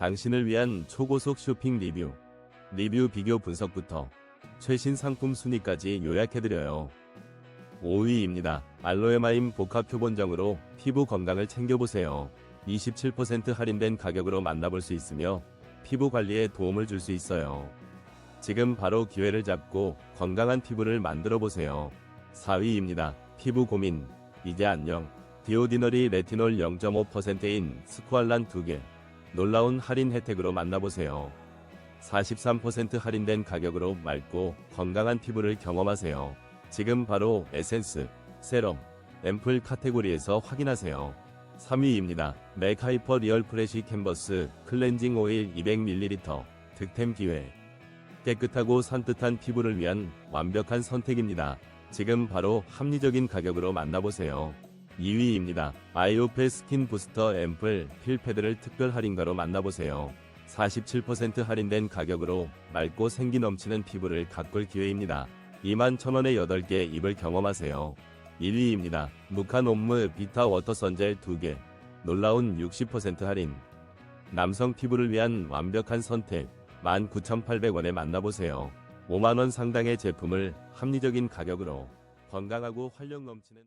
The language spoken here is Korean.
당신을 위한 초고속 쇼핑 리뷰. 리뷰 비교 분석부터 최신 상품 순위까지 요약해드려요. 5위입니다. 알로에마임 복합 표본정으로 피부 건강을 챙겨보세요. 27% 할인된 가격으로 만나볼 수 있으며 피부 관리에 도움을 줄 수 있어요. 지금 바로 기회를 잡고 건강한 피부를 만들어 보세요. 4위입니다. 피부 고민. 이제 안녕. 디오디너리 레티놀 0.5%인 스쿠알란 2개. 놀라운 할인 혜택으로 만나보세요. 43% 할인된 가격으로 맑고 건강한 피부를 경험하세요. 지금 바로 에센스, 세럼, 앰플 카테고리에서 확인하세요. 3위입니다. 맥하이퍼 리얼 프레시 캔버스 클렌징 오일 200ml 득템 기회. 깨끗하고 산뜻한 피부를 위한 완벽한 선택입니다. 지금 바로 합리적인 가격으로 만나보세요. 2위입니다. 아이오페 스킨 부스터 앰플 필패드를 특별 할인가로 만나보세요. 47% 할인된 가격으로 맑고 생기 넘치는 피부를 가꿀 기회입니다. 2만 1000원에 8개 입을 경험하세요. 1위입니다. 무칸 옴무 비타 워터 선젤 2개. 놀라운 60% 할인. 남성 피부를 위한 완벽한 선택. 19,800원에 만나보세요. 5만원 상당의 제품을 합리적인 가격으로 건강하고 활력 넘치는